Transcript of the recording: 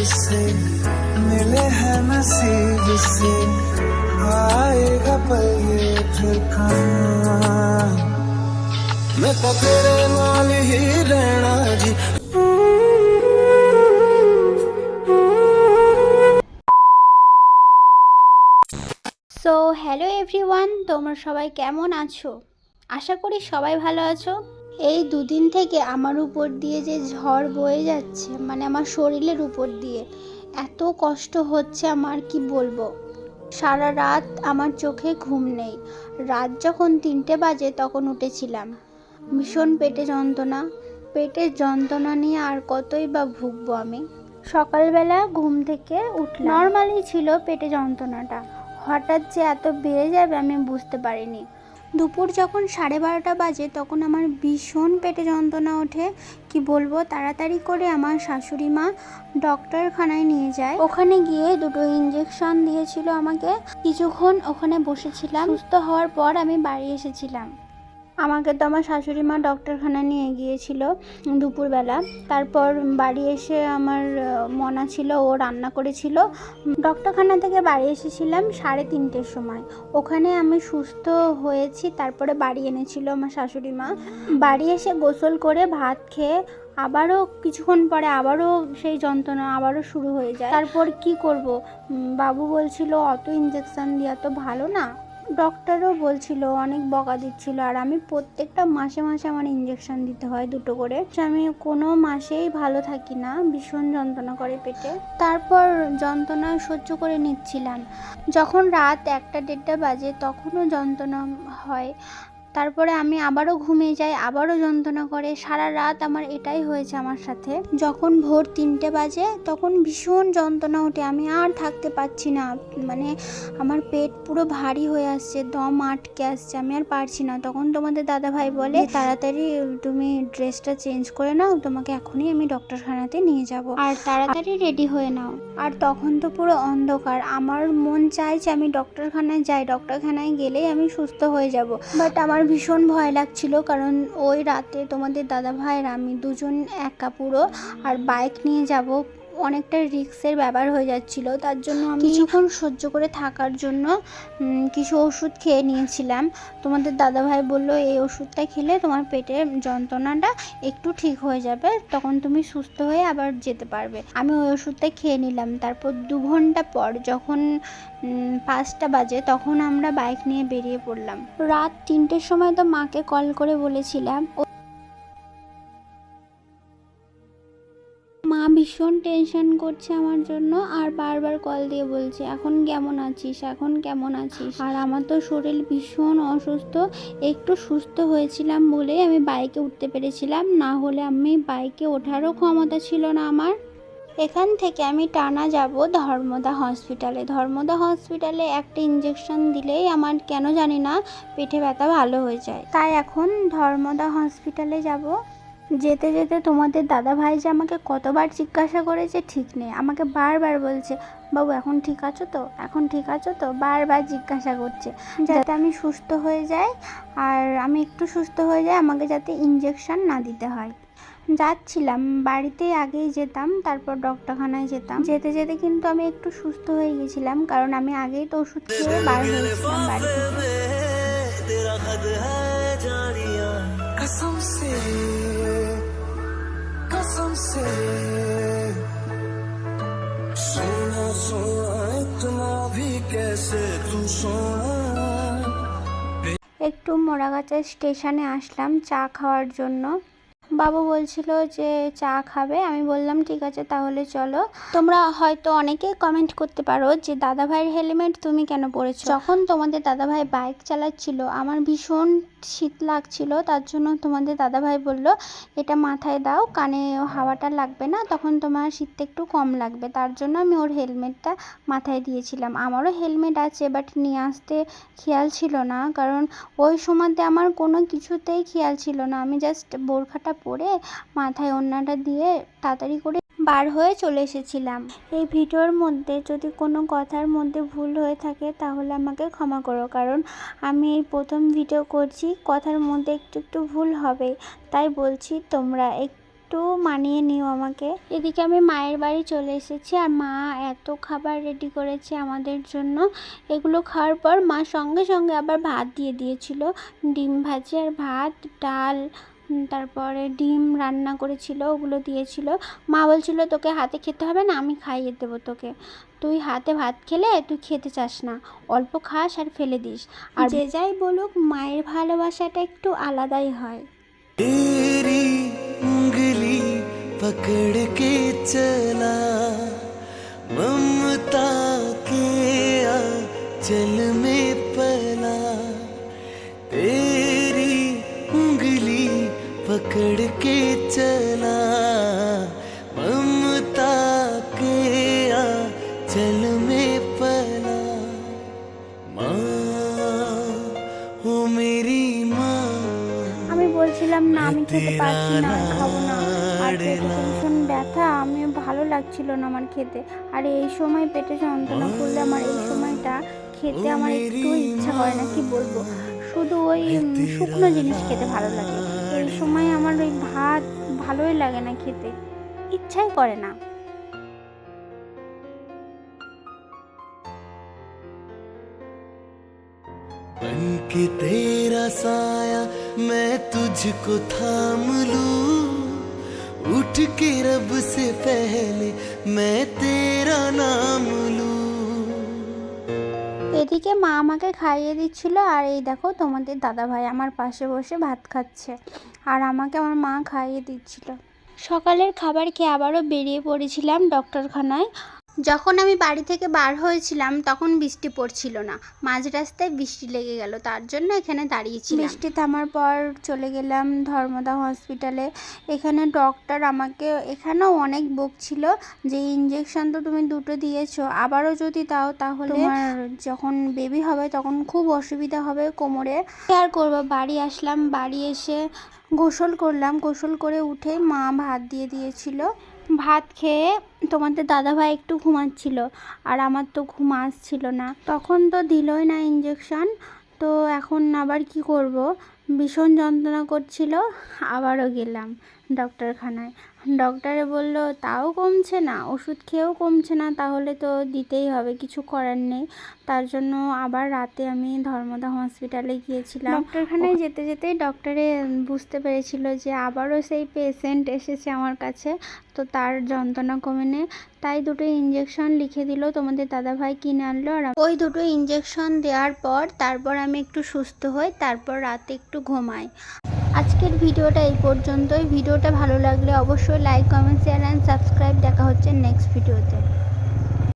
से मिले हैं नसीब से आएगा पल ये फिर कहाँ मैं तो तेरे नाल ही रहना जी সো হ্যালো এভরিওয়ান তোমরা সবাই কেমন আছো আশা করি সবাই ভালো আছো এই দুদিন থেকে আমার উপর দিয়ে যে ঝড় বয়ে যাচ্ছে মানে আমার শরীরের উপর দিয়ে, এত কষ্ট হচ্ছে আমার কি বলব? সারা রাত আমার চোখে ঘুম নেই। রাত যখন তিনটে বাজে তখন উঠেছিলাম। ভীষণ পেটে যন্ত্রণা। পেটের যন্ত্রণা নিয়ে আর কতই বা ভুগবো আমি? সকালবেলা ঘুম থেকে উঠ নর্মালি ছিল পেটে যন্ত্রণাটা। হঠাৎ যে এত বেড়ে যাবে আমি বুঝতে পারিনি। দুপুর যখন সাড়ে বারোটা বাজে, তখন আমার ভীষণ পেটে যন্ত্রণা ওঠে। কি বলব, তাড়াতাড়ি করে আমার শাশুড়ি মা ডক্টরখানায় নিয়ে যায়। ওখানে গিয়ে দুটো ইঞ্জেকশন দিয়েছিল আমাকে। কিছুক্ষণ ওখানে বসেছিলাম। সুস্থ হওয়ার পর আমি বাড়ি এসেছিলাম। আমাকে তো আমার শাশুড়ি মা ডক্টরখানা নিয়ে গিয়েছিল দুপুরবেলা। তারপর বাড়ি এসে আমার মনা ছিল, ও রান্না করেছিল। ডক্টরখানা থেকে বাড়ি এসেছিলাম সাড়ে তিনটের সময়। ওখানে আমি সুস্থ হয়েছি, তারপরে বাড়ি এনেছিল আমার শাশুড়ি মা। বাড়ি এসে গোসল করে ভাত খেয়ে আবারও কিছুক্ষণ পরে আবারও সেই যন্ত্রণা আবারও শুরু হয়ে যায়। তারপর কি করব? বাবু বলছিল, অত ইঞ্জেকশন দেওয়া তো ভালো না। ডক্টরও বলছিল, অনেক বকা দিচ্ছিল। আর আমি প্রত্যেকটা মাসে মাসে আমার ইঞ্জেকশন দিতে হয় দুটো করে। আমি কোনো মাসেই ভালো থাকি না, ভীষণ যন্ত্রণা করে পেটে। তারপর যন্ত্রণা সহ্য করে নিচ্ছিলাম। যখন রাত একটা দেড়টা বাজে, তখনও যন্ত্রণা হয়। তারপরে আমি আবারও ঘুমিয়ে যাই আবারও যন্ত্রণা করে। সারা রাত আমার এটাই হয়েছে আমার সাথে। যখন ভোর তিনটে বাজে তখন ভীষণ যন্ত্রণা ওঠে। আমি আর থাকতে পারছি না। মানে আমার পেট পুরো ভারী হয়ে আসছে দম আটকে আসছে আমি আর পারছি না। তখন তোমাদের দাদা ভাই বলে তাড়াতাড়ি তুমি ড্রেসটা চেঞ্জ করে নাও তোমাকে এখনই আমি ডক্টরখানাতে নিয়ে যাব। আর তাড়াতাড়ি রেডি হয়ে নাও। আর তখন তো পুরো অন্ধকার। আমার মন চাইছে আমি ডক্টরখানায় যাই। ডক্টরখানায় গেলেই আমি সুস্থ হয়ে যাব। বাট আমার ভীষণ ভয় লাগছিল কারণ ওই রাতে তোমাদের দাদা ভাইয়ের আমি দুজন একা পুরো আর বাইক নিয়ে যাব অনেকটা রিক্সের ব্যাপার হয়ে যাচ্ছিল। তার জন্য আমি কিছুক্ষণ সহ্য করে থাকার জন্য কিছু ওষুধ খেয়ে নিয়েছিলাম। তোমাদের দাদাভাই বলল এই ওষুধটা খেলে তোমার পেটের যন্ত্রণাটা একটু ঠিক হয়ে যাবে তখন তুমি সুস্থ হয়ে আবার যেতে পারবে। আমি ওই ওষুধটা খেয়ে নিলাম। তারপর দু ঘণ্টা পর যখন পাঁচটা বাজে তখন আমরা বাইক নিয়ে বেরিয়ে পড়লাম। রাত তিনটের সময় তো মাকে কল করে বলেছিলাম। ভীষণ টেনশন করছে আমার জন্য আর বারবার কল দিয়ে বলছে, এখন কেমন আছিস? এখন কেমন আছিস? আর আমার তো শরীর ভীষণ অসুস্থ। একটু সুস্থ হয়েছিলাম বলেই আমি বাইকে উঠতে পেরেছিলাম। না হলে আমি বাইকে ওঠারও ক্ষমতা ছিল না আমার। এখান থেকে আমি টানা যাব ধর্মদা হসপিটালে ধর্মদা হসপিটালে একটা ইঞ্জেকশন দিলেই আমার কেন জানি না পেটে ব্যথা ভালো হয়ে যায়। তাই এখন ধর্মদা হসপিটালে যাব। যেতে যেতে তোমাদের দাদা ভাই যে আমাকে কতবার জিজ্ঞাসা করেছে ঠিক নেই। আমাকে বারবার বলছে বাবু এখন ঠিক আছো তো? এখন ঠিক আছো তো? বারবার জিজ্ঞাসা করছে। যাতে আমি সুস্থ হয়ে যাই আর আমি একটু সুস্থ হয়ে যাই আমাকে যাতে ইঞ্জেকশন না দিতে হয়। যাচ্ছিলাম বাড়িতে আগেই যেতাম তারপর ডক্টরখানায় যেতাম। যেতে যেতে কিন্তু আমি একটু সুস্থ হয়ে গেছিলাম কারণ আমি আগেই তো ওষুধ খেয়ে বার হয়েছিলাম বাড়ি থেকে। तेरा खत है जानिया कसम से कसम से सोना सोना इतना भी कैसे तू सोना একটু মোড়াগাছা স্টেশনে আসলাম চা খাওয়ার জন্য বাবু বলছিল যে চা খাবে। আমি বললাম, ঠিক আছে, তাহলে চলো। তোমরা হয়তো অনেকে কমেন্ট করতে পারো যে দাদা ভাইয়ের হেলমেট তুমি কেন পরেছো? যখন তোমাদের দাদা ভাই বাইক চালাচ্ছিল, আমার ভীষণ শীত লাগছিল, তার জন্য তোমাদের দাদা ভাই বলল, এটা মাথায় দাও, কানে হাওয়াটা লাগবে না, তখন তোমার শীতটা একটু কম লাগবে। তার জন্য আমি ওর হেলমেটটা মাথায় দিয়েছিলাম। আমারও হেলমেট আছে বাট নিয়ে আসতে খেয়াল ছিল না, কারণ ওই সময়তে আমার কোনো কিছুতেই খেয়াল ছিল না। আমি জাস্ট বোরখাটা পরে মাথায় ওড়নাটা দিয়ে তাড়াতাড়ি করে বার হয়ে চলে এসেছিলাম। এই ভিডিওর মধ্যে যদি কোনো কথার মধ্যে ভুল হয়ে থাকে তাহলে আমাকে ক্ষমা করো, কারণ আমি এই প্রথম ভিডিও করছি, কথার মধ্যে একটু একটু ভুল হবে, তাই বলছি তোমরা এক একটু মানিয়ে নিও আমাকে। এদিকে আমি মায়ের বাড়ি চলে এসেছি আর মা এত খাবার রেডি করেছে আমাদের জন্য। এগুলো খাওয়ার পর মা সঙ্গে সঙ্গে আবার ভাত দিয়ে দিয়েছিল, ডিম ভাজি আর ভাত, ডাল তারপরে ডিম রান্না করেছিল ওগুলো দিয়েছিল মা বলছিল তোকে হাতে খেতে হবে না আমি খাইয়ে দেবো তোকে তুই হাতে ভাত খেলে তুই খেতে চাস না অল্প খাস আর ফেলে দিস আর যে যাই বলুক মায়ের ভালোবাসাটা একটু আলাদাই হয় तेरी उंगली पकड़ के चला ममता के चल चल में पला माँ ओ मेरी माँ আমি বলছিলাম না আমি খেতে পারছি না আর খাবো না আর পেটে তো ভীষণ ব্যথা আমি ভালো লাগছিল না আমার খেতে আর এই সময় পেটে যন্ত্রণা করলে আমার এই সময়টা খেতে আমার একটু ইচ্ছা করে না কি বলবো শুধু ওই উম, শুকনো জিনিস খেতে ভালো লাগে এই সময় আমার ওই ভাত ভালোই লাগে না খেতে ইচ্ছাই করে না बन के तेरा साया मैं तुझको थाम लूं उठ के रब से पहले मैं तेरा नाम लूं এদিকে মা আমাকে খাইয়ে দিচ্ছিল আর এই দেখো তোমাদের দাদা ভাই আমার পাশে বসে ভাত খাচ্ছে আর আমাকে আমার মা খাইয়ে দিচ্ছিল সকালের খাবার খেয়ে আবারও বেরিয়ে পড়েছিলাম ডক্টরখানায় যখন আমি বাড়ি থেকে বার হয়েছিলাম তখন বৃষ্টি পড়ছিল না। মাঝ রাস্তায় বৃষ্টি লেগে গেল তার জন্য এখানে দাঁড়িয়েছি বৃষ্টি থামার পর চলে গেলাম ধর্মদা হসপিটালে। এখানে ডক্টর আমাকে এখানেও অনেক বকছিল যে ইঞ্জেকশন তো তুমি দুটো দিয়েছ আবারও যদি দাও তাহলে তোমার যখন বেবি হবে তখন খুব অসুবিধা হবে কোমরে। আর করব বাড়ি আসলাম বাড়ি এসে গোসল করলাম। গোসল করে উঠে মা ভাত দিয়ে দিয়েছিল। ভাত খেয়ে তোমাদের দাদাভাই একটু ঘুমাচ্ছিল, আর আমার তো ঘুম আসছিল না। তখন তো দিলই না ইঞ্জেকশন তো এখন আবার কি করব? ভীষণ যন্ত্রণা করছিল, আবারও গেলাম। ডক্টরখানায় ডক্টরে বলল তাও কমছে না ওষুধ খেয়েও কমছে না তাহলে তো দিতেই হবে কিছু করার নেই। তার জন্য আবার রাতে আমি ধর্মদা হসপিটালে গিয়েছিলাম। ডক্টরখানায় যেতে যেতেই ডক্টরে বুঝতে পেরেছিল যে আবারও সেই পেশেন্ট এসেছে আমার কাছে। তো তার যন্ত্রণা কমে নে তাই দুটো ইঞ্জেকশন লিখে দিল তোমাদের দাদাভাই কিনে আনলো আর ওই দুটো ইঞ্জেকশন দেওয়ার পর তারপর আমি একটু সুস্থ হই তারপর রাতে একটু ঘুমাই। আজকের ভিডিওটা এই পর্যন্তই। ভিডিওটা ভালো লাগলে অবশ্যই like comment share and subscribe দেখা হচ্ছে নেক্সট ভিডিওতে